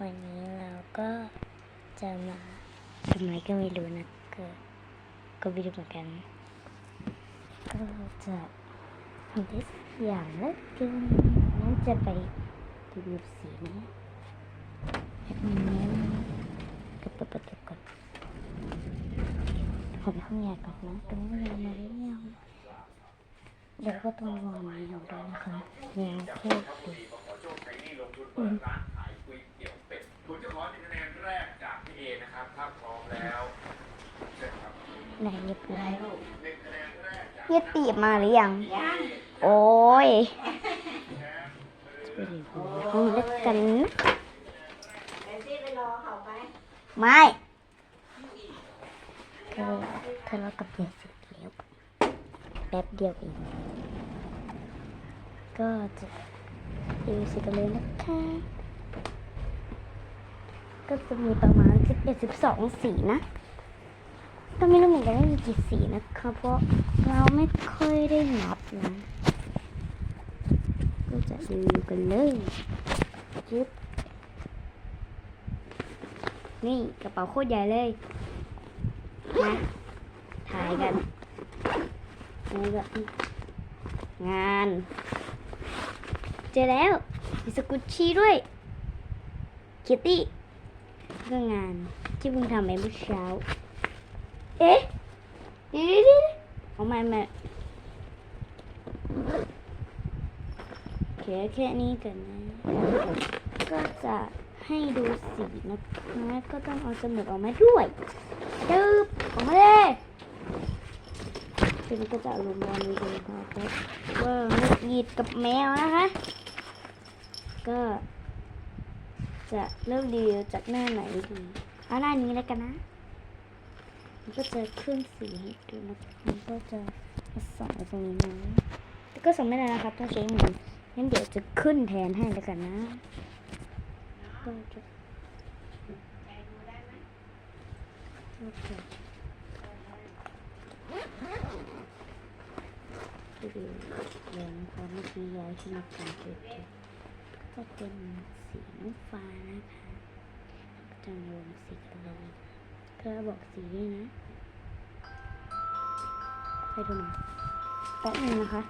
วันนี้เราก็จะมาทำไมก็ไม่รู้นะก็ก็ไม่รู้เหมือนกัน ก็จะทำได้สักอย่างแล้วกันงั้นจะไปรีวิวสีนะแบบนี้ก็เปิดประตูก่อนขอไปห้องยาก่อนนะตรงนี้ยังมาหรือยัง เดี๋ยวก็ต้องวางไม้เอาด้วยนะคะยังแค่ดูอืมคุณจะขอหนึ่งคะแนนแรกจากพี่เอนะครับ ถ้าพร้อมแล้วเชิญครับไหนเรียบร้อยหนึ่งคะแนนแรกจากเรียกตีบมาหรือยัง โอ้ยไปดูห้องเล็กกันนะไม่เธอทะเลาะกับยายเสร็จ แป๊บเดียวเอง ก็จะดูสิกันเลยนะคะ ก็จะมีประมาณ 11 12 สีนะ ก็ไม่รู้เหมือนกันว่ามีกี่สีนะคะเพราะเราไม่ค่อยได้นับนะ ก็จะดูกันเลยจึ๊บนี่กระเป๋าโคตรใหญ่เลยนะถ่ายกัน นี่ก็งาน เจอแล้วมีสกุชชี่ด้วยคิตตี้ก็งานที่เพิ่งทำไปเมื่อเช้า เอ๊ะเดี๋ยวเดี๋ยวเอามามาแค่แค่นี้กันนะ ก็จะให้ดูสีนะคะ ก็ต้องเอาสมุดออกมาด้วยดึบออกมาเลย ทีนี้ก็จะอาลงวางไว้ดูค่ะเพราะว่ามุดหยิดกับแมวนะคะ ก็ จะเริ่มรีวิวจากหน้าไหนดีเอาหน้านี้แล้วกันนะมันก็จะขึ้นสีให้ดูนะมันก็จะส่องตรงนี้นะแต่ก็ส่องไม่ได้นะครับต้องใช้มืองั้นเดี๋ยวจะขึ้นแทนให้แล้วกันนะก็จะโอเคดูดูเรื่องความเมื่อกี้ย้ายขึ้นมาก่อนจุดก็เป็นสีน้ำฟ้านะคะจะลงสีกันเลยก็บอกสีด้วยนะ ไปดูหน่อยแป๊บนึงนะคะ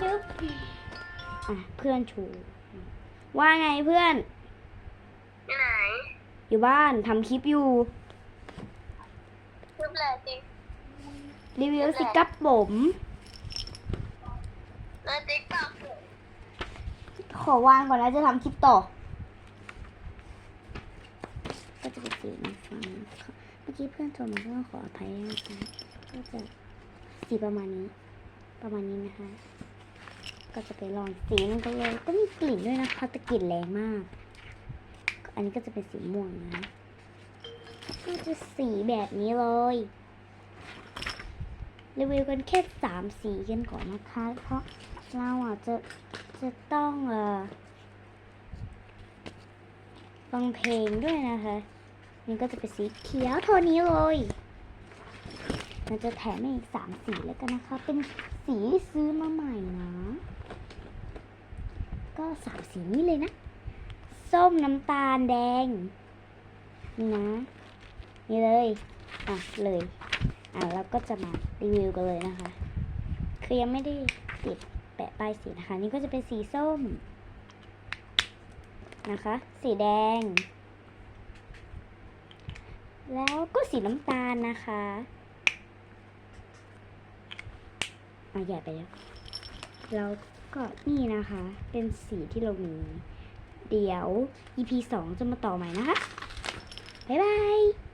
จึ๊บอะเพื่อนชู ว่าไงเพื่อนที่ไหนอยู่บ้านทำคลิปอยู่รูปแรกสิรีวิวสิกับผม ติ๊กต็อกขอวางก่อนแล้วจะทำคลิปต่อ ก็จะเป็นสีน้ำฟ้านเมื่อกี้เพื่อนโทรมาก็ขออภัยด้วยนะคะก็จะสีประมาณนี้ ประมาณนี้นะคะ ก็จะไปลองสีมันก็เลยก็มีกลิ่นด้วยนะคะแต่กลิ่นแรงมาก อันนี้ก็จะเป็นสีม่วงนะก็จะสีแบบนี้เลย รีวิวกันแค่สามสีกันก่อนนะคะ เพราะเราอะจะจะต้องเอ่อฟังเพลงด้วยนะคะนี่ก็จะเป็นสีเขียวโทนนี้เลยมันจะแถมอีกสามสีแล้วกันนะคะ เป็นสีซื้อมาใหม่นะ ก็สามสีนี้เลยนะ ส้มน้ำตาลแดงนี่นะนี่เลย อะ เลย อะแล้วก็จะมารีวิวกันเลยนะคะ คือยังไม่ได้ติดแปะป้ายสีนะคะ นี่ก็จะเป็นสีส้ม นะคะ สีแดง แล้วก็สีน้ำตาลนะคะอะใหญ่ไปแล้วแล้วก็นี่นะคะ เป็นสีที่เรามี เดี๋ยว EP 2 จะมาต่อใหม่นะคะ บ๊ายบาย